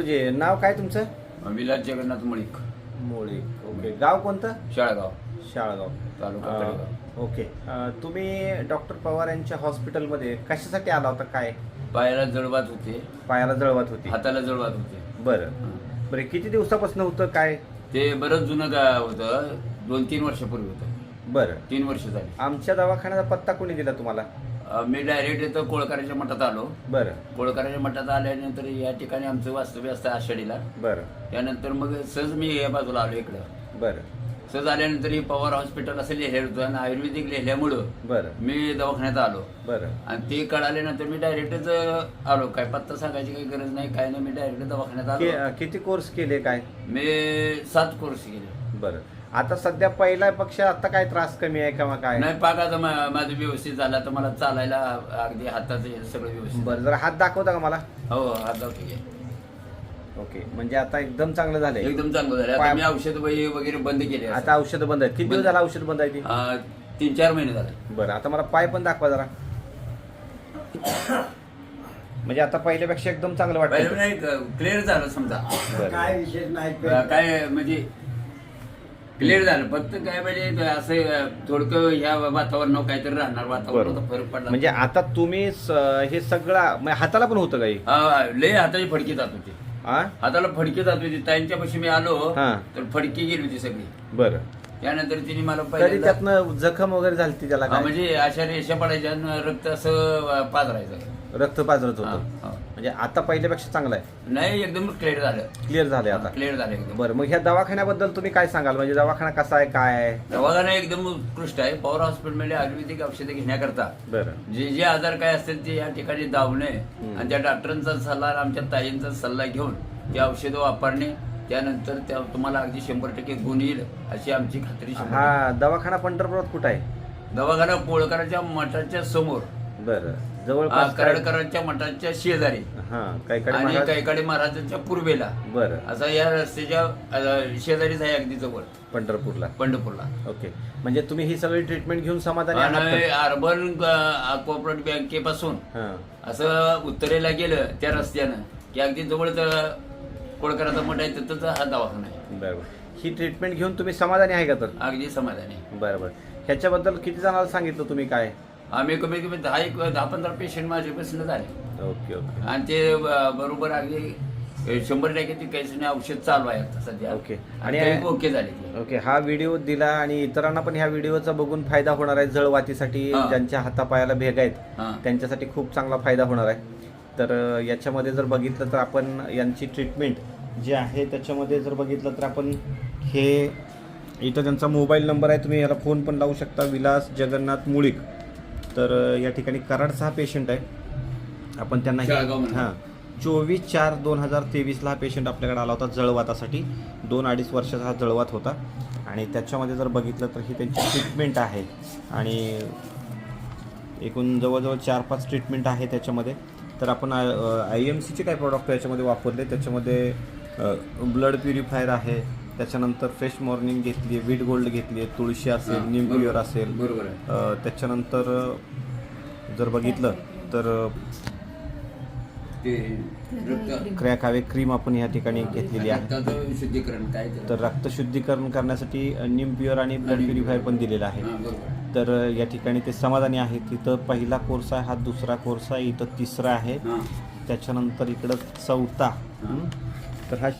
गुरुजी नाव काय तुमचं? विलास जगन्नाथ मुळीक. मोळे ओके. गाव कोणतं? शाळगाव. शाळगाव. तालुका अं. ओके. अं, तुम्ही डॉक्टर पवार यांच्या हॉस्पिटलमध्ये कशासाठी आला होता काय? पायाला जळबात होते. पायाला जळवत होती. हाताला जळबात होते. बरं. बरं किती दिवसापासून होतं काय? ते बरंच जुनं गा होतं. दोन तीन वर्षापूर्वी होतं. बरं. तीन वर्ष झाली. आमच्या दवाखान्याचा पत्ता कोणी दिला तुम्हाला? मी डायरेक्ट इथं कोळकराच्या मठात आलो. बरं. कोळकराच्या मठात आल्यानंतर या ठिकाणी आमचं वास्तव्य असतं आषाढीला. बरं. त्यानंतर मग सहज मी या बाजूला आलो इकडं. बरं. सहज आल्यानंतर ही पवार हॉस्पिटल असं लिहिलं होतं आणि आयुर्वेदिक लिहिल्यामुळं बरं. मी दवाखान्यात आलो. बरं. आणि ते कळाल्यानंतर मी डायरेक्टच आलो. काय पत्ता सांगायची काही गरज नाही काय नाही मी डायरेक्ट दवाखान्यात आलो. किती कोर्स केले काय? मी सात कोर्स केले. बरं. आता सध्या पहिल्या पक्ष आता काय त्रास कमी आहे किंवा काय? नाही पाक आता मा- माझं व्यवस्थित झालं तर मला चालायला अगदी हाताचं हे सगळं व्यवस्थित बरं जरा हात दाखवता का मला? हो हात जाऊ घे ओके म्हणजे आता एकदम चांगलं झालंय. एकदम चांगलं झालं आता पाय- मी औषध वगैरे बंद केले आता औषधं बंद आहेत. किती दिवस झालं औषध बंद आहे ती? तीन चार महिने झाले. बरं आता मला पाय पण दाखवा जरा. म्हणजे आता पहिल्यापेक्षा एकदम चांगलं पहिले वाटतं नाही क्लिअर झालं समजा. बरं. काय विशेष नाही काय म्हणजे क्लिअर झालं. फक्त काय म्हणजे असं थोडकं ह्या वातावरणावर काहीतरी राहणार वातावरणाचा फरक पडला. म्हणजे आता तुम्ही स- हे सगळं म्हणजे हाताला पण होतं काही हा, लय हाताची फडकी जात होती. हा हाताला फडकी जात होती. ताईंच्या पाशी मी आलो हा. तर फडकी गेली होती सगळी. बरं. त्यानंतर तिने मला तरी पहिल्यांदा- त्यातनं जखम वगैरे झाली ती त्याला हा, काय? म्हणजे अशा रेषा पडायच्या आणि रक्त असं पाजरायचं. रक्त पाजरत हा, होतं. हा. म्हणजे आता पहिल्यापेक्षा चांगलं आहे. नाही एकदम क्लिअर झालं. क्लिअर झालंय आता. क्लिअर झालं एकदम. बरं मग ह्या दवाखान्याबद्दल तुम्ही काय सांगाल? म्हणजे दवाखाना कसा आहे काय आहे? दवाखाना एकदम उत्कृष्ट आहे. पॉवर हॉस्पिटलमध्ये आयुर्वेदिक औषधे घेण्याकरता बरं. जे जे आजार काय असतील ते या ठिकाणी दावणे आणि त्या डॉक्टरांचा सल्ला आणि आमच्या ताईंचा सल्ला घेऊन ते औषधं वापरणे त्यानंतर त्या तुम्हाला अगदी शंभर टक्के गुण येईल अशी आमची खात्री शंभर हा दवाखाना पंढरपुरात कुठं आहे. दवाखाना पोळकराच्या मठाच्या समोर. बरं. जवळपास काय- करडकरांच्या मठाच्या शेजारी. हा कैकडे आणि कैकाडे महाराजांच्या पूर्वेला. बरं. असा या रस्त्याच्या अ, शेजारीच आहे अगदी जवळ. पंढरपूरला. पंढरपूरला. ओके. म्हणजे तुम्ही ही सगळी ट्रीटमेंट घेऊन समाधानी आहात आणि? अर्बन कोऑपरेटिव्ह बँकेपासून. हा. असं उत्तरेला गेलं त्या रस्त्यानं की अगदी जवळच कोळकराचा मठ आहे तिथंच हा दवाखाना आहे. बरोबर. ही ट्रीटमेंट घेऊन तुम्ही समाधानी आहे का तर? अगदी समाधानी. आहे. बरं बरं ह्याच्याबद्दल किती जणांना सांगितलं तुम्ही काय? आम्ही कमीत कमी दहा एक दहा पंधरा पेशंट माझ्यापासून झाले. Okay okay. आणि ते ब- बरोबर अगदी शंभर टक्के ती काही औषध चालू आहे आता सध्या. ओके. आणि आणि- ओके झाले ते. ओके हा व्हिडिओ दिला आणि इतरांना पण ह्या व्हिडिओचा बघून फायदा होणार आहे. जळवातीसाठी हा. ज्यांच्या हातापायाला भेग आहेत हा. त्यांच्यासाठी खूप चांगला फायदा होणार आहे. तर याच्यामध्ये जर बघितलं तर आपण यांची ट्रीटमेंट जी आहे त्याच्यामध्ये जर बघितलं तर आपण हे इथं त्यांचा मोबाईल नंबर आहे तुम्ही याला फोन पण लावू शकता. विलास जगन्नाथ मुळीक. तर या ठिकाणी कराडचा हा पेशंट आहे. आपण त्यांना. हां चोवीस चार दोन हजार तेवीसला हा पेशंट आपल्याकडे आला होता जळवातासाठी. दोन अडीच वर्षाचा हा जळवात होता. आणि त्याच्यामध्ये जर बघितलं तर ही त्यांची ट्रीटमेंट आहे. आणि एकूण जवळजवळ चार पाच ट्रीटमेंट आहे त्याच्यामध्ये. तर आपण आय एम सीचे काय प्रॉडक्ट याच्यामध्ये वापरले त्याच्यामध्ये ब्लड प्युरिफायर आहे त्याच्यानंतर फ्रेश मॉर्निंग घेतली आहे वीट गोल्ड घेतली आहे तुळशी असेल हा, निम बरोबर. प्युअर असेल बरोबर त्याच्यानंतर जर बघितलं तर क्रॅक हवे क्रीम आपण या ठिकाणी घेतलेली आहे शुद्धीकरण काय? तर रक्त शुद्धीकरण करण्यासाठी निम प्युअर आणि ब्लड प्युरिफायर पण दिलेलं आहे. तर या ठिकाणी ते समाधानी आहेत तिथं पहिला कोर्स आहे हा दुसरा कोर्स आहे इथं तिसरा आहे हा. त्याच्यानंतर इकडं चौथा? तर हा